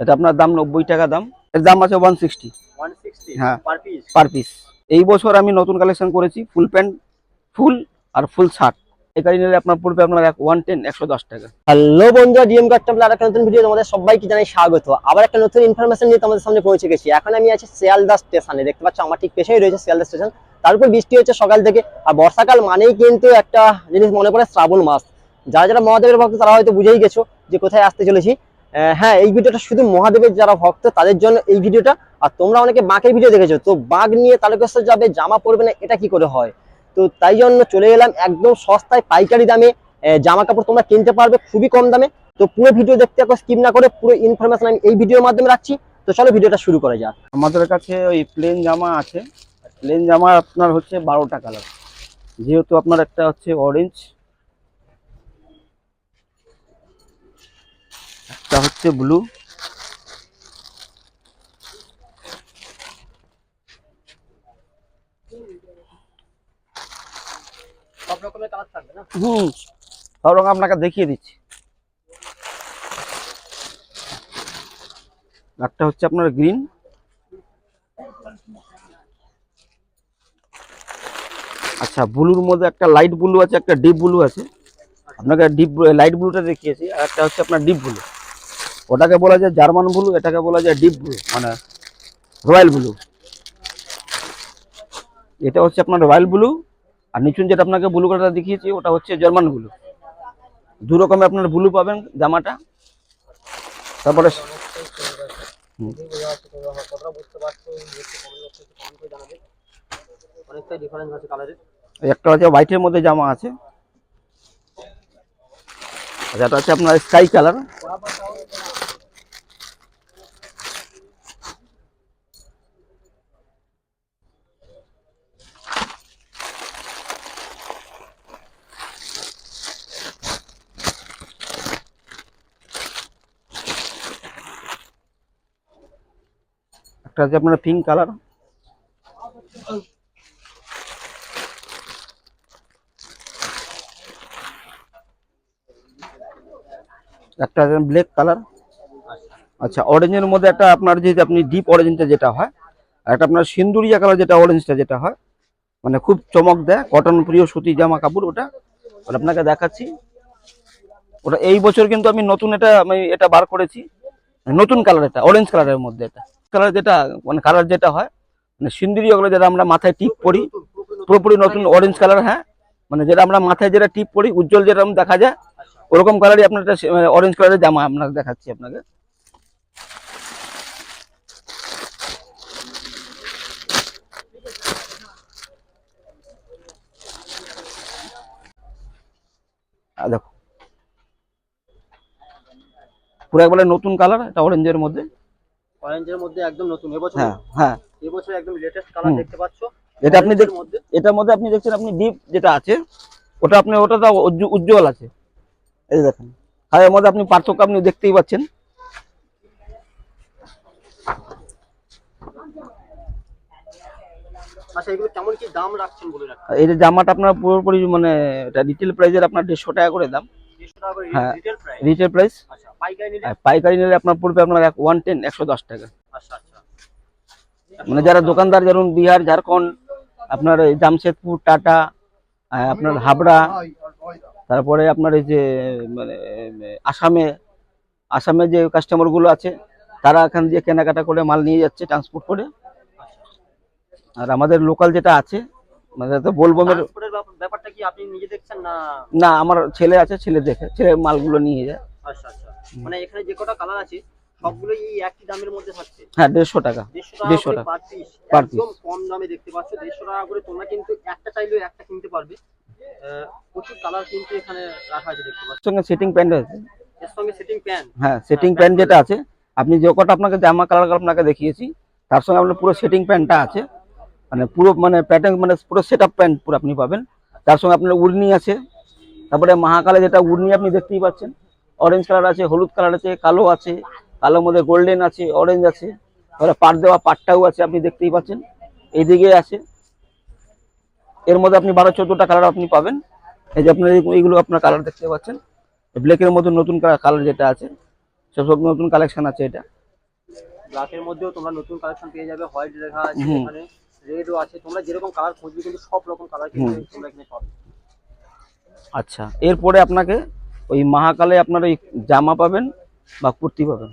এটা আপনার দাম নব্বই টাকা দাম। এর দাম আছে ওয়ান সিক্সটি হ্যাঁ। পার পিস এই বছর আমি নতুন কালেকশন করেছি ফুল প্যান্ট ফুল আর ফুল শার্ট এখানে নিলে আপনার পড়বে আপনার ওয়ান টেন একশো দশ টাকা। হ্যালো বন্ধুরা ডিএম কাস্টমার আর একটা নতুন ভিডিও তোমাদের সবাইকে জানাই স্বাগত। আবার একটা নতুন ইনফরমেশন নিয়ে তোমাদের সামনে পৌঁছে গেছি। এখন আমি আছি শিয়ালদা স্টেশনে। দেখতে পাচ্ছ আমার ঠিক পেছনেই রয়েছে শিয়ালদা স্টেশন। তারপর বৃষ্টি হচ্ছে সকাল থেকে। আর বর্ষাকাল মানেই কিন্তু একটা জিনিস মনে পড়ে শ্রাবণ মাস। যারা যারা মহাদেবের ভক্ত তারা হয়তো বুঝেই গেছো যে কোথায় আসতে চলেছি। হ্যাঁ এই ভিডিওটা শুধু মহাদেবের যারা ভক্ত, তাদের জন্য এই ভিডিওটা। আর তোমরা অনেকে বাঘের ভিডিও দেখেছ, তো বাঘ নিয়ে তারকেশ্বর যাবে, জামা পরবে না, এটা কি করে হয়? তো তাই জন্য চলে এলাম একদম সস্তায়, পাইকারি দামে জামা কাপড় তোমরা কিনতে পারবে, খুবই কম দামে। তো পুরো ভিডিও দেখতে একবার স্কিপ না করে পুরো ইনফরমেশন আমি এই ভিডিওর মাধ্যমে রাখছি। তো চলো ভিডিওটা শুরু করা যাক। আমাদের কাছে ওই প্লেন জামা আছে। প্লেন জামা আপনার হচ্ছে বারোটা কালার যেহেতু আপনার একটা হচ্ছে অরেঞ্জ একটা হচ্ছে ব্লু হুম, সব রকম আপনাকে দেখিয়ে দিচ্ছি। একটা হচ্ছে আপনার গ্রিন আচ্ছা ব্লুর মধ্যে একটা লাইট ব্লু আছে, একটা ডিপ ব্লু আছে। আপনাকে ডিপ লাইট ব্লুটা দেখিয়েছি, আর একটা হচ্ছে আপনার ডিপ ব্লু ওটাকে বলা যায় জার্মান ব্লু, এটাকে বলা যায় ডিপ ব্লু মানে রয়্যাল ব্লু। এটা হচ্ছে আপনার রয়্যাল ব্লু, আর নিচুন যেটা আপনাকে ব্লু কালারটা দেখিয়েছি, ওটা হচ্ছে জার্মান ব্লু। দু রকমের আপনার ব্লু পাবেন জামাটা। তারপরে একটা হচ্ছে হোয়াইটের মধ্যে জামা আছে। হচ্ছে আপনার স্কাই কালার। একটা আছে আপনার পিঙ্ক কালার একটা আছে ব্ল্যাক কালার আচ্ছা অরেঞ্জের মধ্যে একটা আপনার যে আপনি ডিপ অরেঞ্জটা যেটা হয়, আর একটা আপনার সিন্দুরিয়া কালার যেটা অরেঞ্জটা যেটা হয় মানে খুব চমক দেয় কটন প্রিয় সুতি জামা কাপড় ওটা। ওটা আপনাকে দেখাচ্ছি, ওটা এই বছর কিন্তু আমি নতুন এটা, আমি এটা বার করেছি, নতুন কালার এটা অরেঞ্জ কালারের মধ্যে এটা। কালার যেটা মানে কালার যেটা হয় মানে সিন্দুরিয়া গুলো যেটা আমরা মাথায় টিপ পরি, পুরোপুরি নতুন অরেঞ্জ কালার হ্যাঁ? মানে যেটা আমরা মাথায় যেটা টিপ পরি, উজ্জ্বল যেরকম দেখা যায়, ওরকম কালারই আপনার অরেঞ্জ কালারের জামা আপনাকে দেখাচ্ছি আপনাকে। দেখো। পুরো একবারে নতুন কালার এটা অরেঞ্জের মধ্যে। অরেঞ্জের মধ্যে একদম নতুন। এবছর হ্যাঁ হ্যাঁ। এবছর একদম লেটেস্ট কালার দেখতে পাচ্ছো। এটা আপনি দেখ এর মধ্যে এটার মধ্যে আপনি দেখছেন আপনি ডিপ যেটা আছে ওটা আপনি ওটা তো উজ্জ্বল আছে। এই যে দেখেন। আর এর মধ্যে আপনি পার্থক্য আপনি দেখতেই পাচ্ছেন। আচ্ছা এগুলো কেমন কি দাম রাখছেন বলে রাখছেন? এই যে জামাটা আপনার পুরোপুরি মানে এটা রিটেল প্রাইসের আপনার দেড়শো টাকা করে দাম। দেড়শো টাকা করে হ্যাঁ। রিটেল প্রাইস রিটেল প্রাইস আচ্ছা। পাইকারি নিলে? আর পাইকারি নিলে আপনার পড়বে আপনার ওয়ান টেন একশো দশ টাকা। আচ্ছা আচ্ছা। মানে যারা দোকানদার যেমন বিহার ঝাড়খণ্ড আপনার এই জামশেদপুর টাটা আপনার হাবড়া তারপরে আপনার এই যে মানে আসামে আসামে যে কাস্টমারগুলো আছে তারা এখান দিয়ে কেনাকাটা করে মাল নিয়ে যাচ্ছে ট্রান্সপোর্ট করে। আর আমাদের লোকাল যেটা আছে মানে তো ব্যাপার- ব্যাপারটা কি আপনি নিজে দেখছেন না? না আমার ছেলে আছে ছেলে দেখে ছেলে মালগুলো নিয়ে যায়। আচ্ছা আচ্ছা। মানে এখানে যে কটা কালার আছে সবগুলো এই একই দামের মধ্যে থাকছে। হ্যাঁ দেড়শো টাকা দেড়শো টাকা। পার পিস একদম কম দামে দেখতে পাচ্ছ দেড়শো টাকা করে তোমরা কিন্তু একটা চাইলেও একটা কিনতে পারবে। প্রচুর কালার কিন্তু এখানে রাখা আছে দেখতে পাচ্ছ। সঙ্গে সেটিং প্যান্ট আছে এর সঙ্গে সেটিং প্যান্ট হ্যাঁ সেটিং প্যান্ট যেটা আছে আপনি যে কটা আপনাকে জামা কালার আপনাকে দেখিয়েছি তার সঙ্গে আপনার পুরো সেটিং প্যান্টটা আছে। মানে পুরো মানে প্যাটার্ন মানে পুরো সেট আপ প্যান্ট পুরো আপনি পাবেন। তার সঙ্গে আপনার উড়নি আছে। তারপরে মহাকালে যেটা উড়নি আপনি দেখতেই পাচ্ছেন। অরেঞ্জ কালার আছে হলুদ কালার আছে কালো আছে কালোর মধ্যে গোল্ডেন আছে অরেঞ্জ আছে। তারপরে পাট দেওয়া পাটটাও আছে আপনি দেখতেই পাচ্ছেন। এইদিকে আছে। এর মধ্যে আপনি বারো চোদ্দোটা কালার আপনি পাবেন। এই যে আপনার এইগুলো আপনার কালার দেখতে পাচ্ছেন। ব্ল্যাকের মধ্যে নতুন কালার যেটা আছে সব সব নতুন কালেকশন আছে এটা। ব্ল্যাকের মধ্যেও তোমরা নতুন কালেকশন পেয়ে যাবে। হোয়াইট লেখা আছে। এখানে রেডও আছে। তোমরা যেরকম কালার খুঁজবে কিন্তু সব রকম কালার কিন্তু তোমরা এখানে পাবে। আচ্ছা এরপরে আপনাকে ওই মহাকালে আপনার ওই জামা পাবেন বা কুর্তি পাবেন।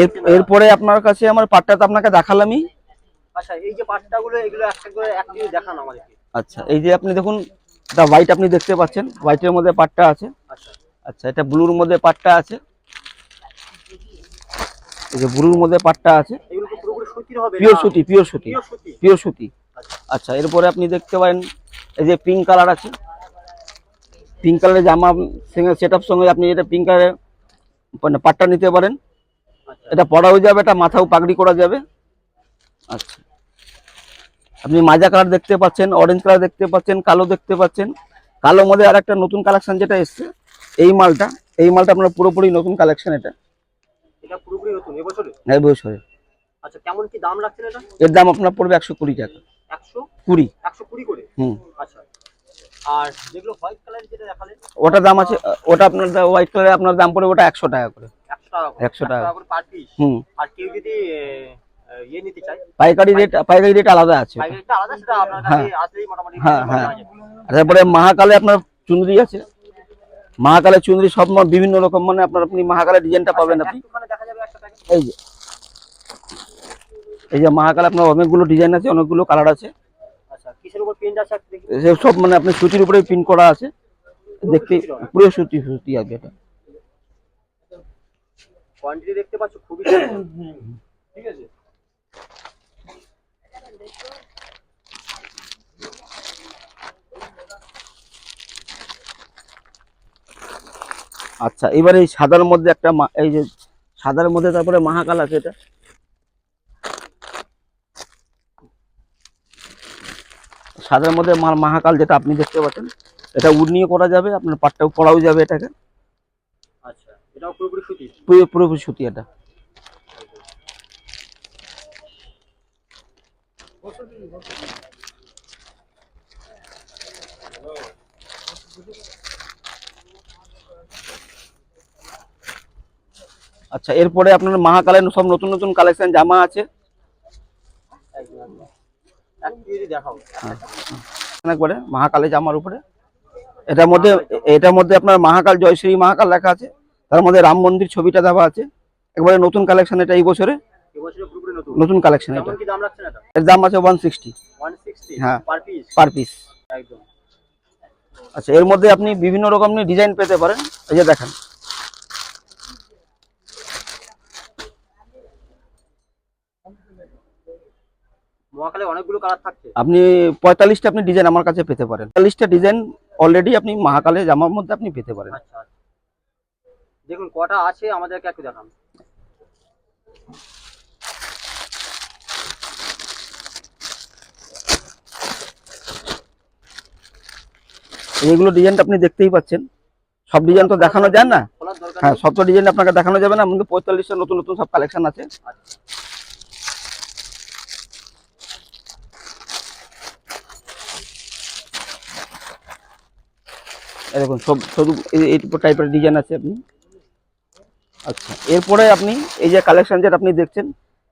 এর এরপরে আপনার কাছে আমার পাটটা তো আপনাকে দেখালামই। আচ্ছা এই যে পাট্টাগুলো এগুলো একটা করে এক দেখান আমাদেরকে। আচ্ছা এই যে আপনি দেখুন দা হোয়াইট আপনি দেখতে পাচ্ছেন হোয়াইটের মধ্যে পাটটা আছে। আচ্ছা। আচ্ছা এটা ব্লুর মধ্যে পাটটা আছে। এই যে ব্লুর মধ্যে পাটটা আছে। পিওর সুতি পিওর সুতি। পিওর সুতি? আচ্ছা আচ্ছা এরপরে আপনি দেখতে পারেন এই যে পিঙ্ক কালার আছে। পিঙ্ক কালারের জামা সেট আপ সঙ্গে আপনি এটা পিঙ্ক কালারের মানে পাটটা নিতে পারেন। আচ্ছা। এটা পরাও যাবে এটা মাথাও পাগড়ি করা যাবে। আচ্ছা। আপনি মাজা কালার দেখতে পাচ্ছেন অরেঞ্জ কালার দেখতে পাচ্ছেন কালো দেখতে পাচ্ছেন। কালো মধ্যে আর একটা নতুন কালেকশন যেটা এসছে এই মালটা এই মালটা আপনার পুরোপুরি নতুন কালেকশন এটা। এটা পুরোপুরি নতুন এবছরে? এই আচ্ছা কেমন কি দাম রাখছেন এটা? এর দাম আপনার পড়বে একশো কুড়ি টাকা। একশো? কুড়ি। একশো কুড়ি করে? হুম। আচ্ছা। আর যেগুলো হোয়াইট কালার যেটা দেখালেন ওটার দাম আছে ওটা আপনার হোয়াইট আপনার দাম পড়বে ওটা একশো টাকা করে। একশো টাকা করে। 100 টাকা। করে পার পিস হুম। আর কেউ যদি এ, এ, ইয়ে পাইকারি রেট পাইকারি রেট আলাদা আছে। হ্যাঁ। হ্যাঁ, হ্যাঁ। আর তারপরে মহাকালে আপনার চুনরি আছে। মহাকালের চুনরি সব বিভিন্ন রকম মানে আপনার আপনি মহাকালের ডিজাইনটা পাবেন আপনি। যাবে একটা প্যাকেট এই যে। এই যে মহাকালে আপনার অনেকগুলো ডিজাইন আছে অনেকগুলো কালার আছে। আচ্ছা কিসের উপর প্রিন্ট আছে দেখি। সব মানে আপনি সুতির উপরে প্রিন্ট করা আছে। দেখতে পুরো সুতি সুতি আছে এটা। কোয়ান্টিটি দেখতে পাচ্ছ খুবই ঠিক আছে? আচ্ছা এবার এই সাদার মধ্যে একটা এই যে সাদার মধ্যে তারপরে মহাকাল আছে এটা? সাদার মধ্যে মা- মহাকাল যেটা আপনি দেখতে পাচ্ছেন এটা উড়নিয়ে করা যাবে আপনার পাটটাও পড়াও যাবে এটাকে। আচ্ছা এটাও পুরোপুরি সুতি? পুরোপুরি সুতি এটা। আচ্ছা এরপরে আপনার মহাকালের সব নতুন নতুন কালেকশন জামা আছে? একবারে মহাকালে জামার উপরে। এটার মধ্যে এটার মধ্যে আপনার মহাকাল জয়শ্রী মহাকাল লেখা আছে। তার মধ্যে রাম মন্দির ছবিটা দেওয়া আছে। একবারে নতুন কালেকশন এটা এই বছরে। নতুন। কালেকশন এটা। এর দাম আছে ওয়ান সিক্সটি হ্যাঁ। পার পিস আচ্ছা এর মধ্যে আপনি বিভিন্ন রকম ডিজাইন পেতে পারেন। এই যে দেখেন। মহাকালে অনেকগুলো কালার থাকছে। আপনি পঁয়তাল্লিশটা আপনি ডিজাইন আমার কাছে পেতে পারেন। পঁয়তাল্লিশটা ডিজাইন অলরেডি আপনি মহাকালে জামার মধ্যে আপনি পেতে পারেন। আচ্ছা আচ্ছা। দেখুন কটা আছে আমাদেরকে একটু দেখান। এইগুলো ডিজাইনটা আপনি দেখতেই পাচ্ছেন। সব ডিজাইন তো দেখানো যায় না। হ্যাঁ সব তো ডিজাইন আপনাকে দেখানো যাবে না আমাদের পঁয়তাল্লিশটা নতুন নতুন সব কালেকশন আছে। দেখুন সব শুধু এই- টাইপের ডিজাইন আছে আপনি। আচ্ছা এরপরে আপনি এই যে কালেকশন যেটা আপনি দেখছেন,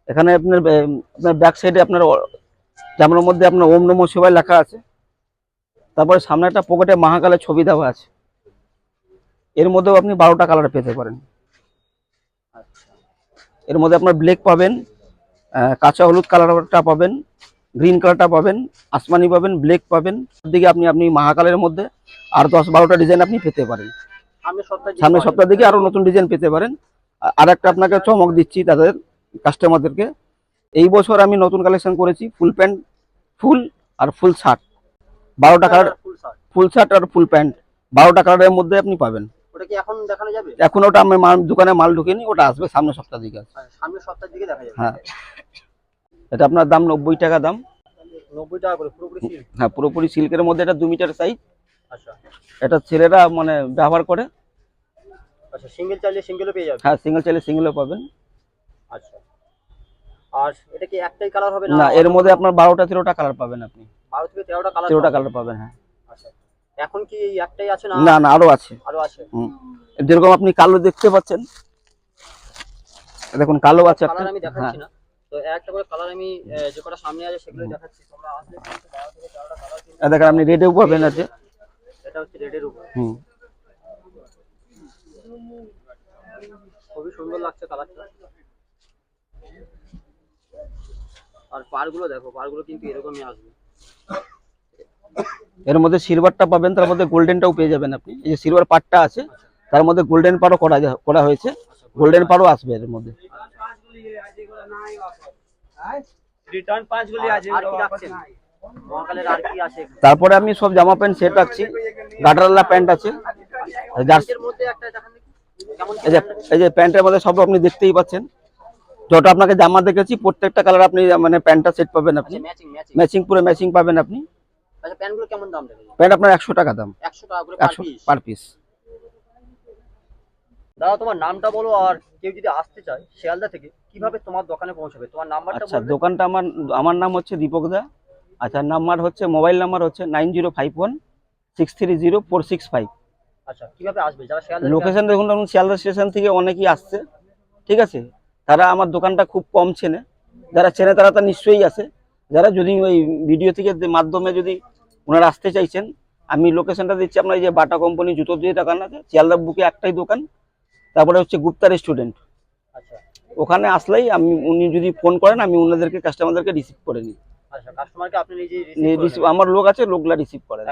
এখানে আপনার আপনার ব্যাক সাইডে আপনার জামার মধ্যে আপনার ওম নমঃ শিবায় লেখা আছে। তারপরে সামনে একটা পকেটে মহাকালের ছবি দেওয়া আছে। এর মধ্যেও আপনি বারোটা কালার পেতে পারেন। আচ্ছা এর মধ্যে আপনার ব্ল্যাক পাবেন কাঁচা হলুদ কালারটা পাবেন গ্রিন কালারটা পাবেন আসমানি পাবেন ব্ল্যাক পাবেন। দিকে আপনি আপনি মহাকালের মধ্যে আর দশ বারোটা ডিজাইন আপনি পেতে পারেন। সামনের সপ্তাহে সপ্তাহ দিকে আরও নতুন ডিজাইন পেতে পারেন। আর একটা আপনাকে চমক দিচ্ছি তাদের কাস্টমারদেরকে এই বছর আমি নতুন কালেকশন করেছি ফুল প্যান্ট ফুল আর ফুল শার্ট বারোটা কালার ফুল শার্ট আর ফুল প্যান্ট বারোটা কালারের মধ্যে আপনি পাবেন। এখন ওটা আমি দোকানে মাল ঢুকিনি ওটা আসবে সামনের সপ্তাহ দিকে। আসবে। আর সামনের সপ্তাহের দিকে দেখা যাবে। হ্যাঁ। এটা আপনার দাম নব্বই টাকা দাম। নব্বই টাকা করে পুরোপুরি হ্যাঁ পুরোপুরি সিল্কের মধ্যে এটা দু মিটার সাইজ আচ্ছা। এটা ছেলেরা মানে ব্যবহার করে। আচ্ছা সিঙ্গেল চাইলে সিঙ্গেলও পেয়ে যাবে? হ্যাঁ সিঙ্গেল চাইলে সিঙ্গেলও পাবেন। আচ্ছা। আর এটা কি একটাই কালার হবে না এর মধ্যে আপনার বারোটা তেরোটা কালার পাবেন আপনি। বারো থেকে তেরোটা কালার তেরোটা কালার পাবেন হ্যাঁ। আচ্ছা। এখন কি একটাই আছে না? না না আরও আছে। আরও আছে? যেরকম আপনি কালো দেখতে পাচ্ছেন দেখুন কালো আছে একটা। কালার আমি দেখাচ্ছি না। তো একটা করে কালার আমি যে কটা সামনে আছে সেগুলো দেখাচ্ছি। তোমরা আসলে কিন্তু বারো থেকে তেরোটা কালার কিন্তু দেখেন আপনি রেডেও পাবেন আছে। এটা হচ্ছে রেডের উপর। হুম। খুবই সুন্দর লাগছে কালারটা আর পারগুলো দেখো পারগুলো কিন্তু এরকমই আসবে। এর মধ্যে সিলভারটা পাবেন তার মধ্যে গোল্ডেনটাও পেয়ে যাবেন আপনি। এই যে সিলভার পার্টটা আছে তার মধ্যে গোল্ডেন পারও করা করা হয়েছে। গোল্ডেন পারও আসবে এর মধ্যে। তারপরে আমি সব জামা প্যান্ট সেট রাখছি। গাটারালা প্যান্ট আছে। এই যে প্যান্টের মধ্যে সব আপনি দেখতেই পাচ্ছেন। যত আপনাকে জামা দেখেছি প্রত্যেকটা কালার আপনি মানে প্যান্টটা সেট পাবেন আপনি। আচ্ছা ম্যাচিং ম্যাচিং পুরো ম্যাচিং পাবেন আপনি। আচ্ছা প্যান্টগুলো কেমন দাম রেখেছো প্যান্ট আপনার একশো টাকা দাম। একশো টাকা করে পার পিস পার পিস দাদা তোমার নামটা বলো আর কেউ যদি আসতে চায় শিয়ালদা থেকে কীভাবে তোমার দোকানে পৌঁছবে? তোমার নাম্বারটা আচ্ছা দোকানটা আমার আমার নাম হচ্ছে দীপক দা। আচ্ছা নাম্বার হচ্ছে মোবাইল নাম্বার হচ্ছে nine zero five one six three zero four six five. আচ্ছা কীভাবে আসবে? যারা শিয়ালদা লোকেশন দেখুন দেখুন শিয়ালদা স্টেশন থেকে অনেকেই আসছে ঠিক আছে? তারা আমার দোকানটা খুব কম চেনে। যারা চেনে তারা তো নিশ্চয়ই আসে যারা যদি ওই ভিডিও থেকে মাধ্যমে যদি ওনারা আসতে চাইছেন আমি লোকেশনটা দিচ্ছি আপনার এই যে বাটা কোম্পানি জুতো দিয়ে দোকান আছে শিয়ালদা বুকে একটাই দোকান। তারপরে হচ্ছে গুপ্তা স্টুডেন্ট আচ্ছা। ওখানে আসলেই আমি উনি যদি ফোন করেন আমি ওনাদেরকে কাস্টমারদেরকে রিসিভ করে নিই আচ্ছা আমার লোক আছে লোকগুলা রিসিভ করে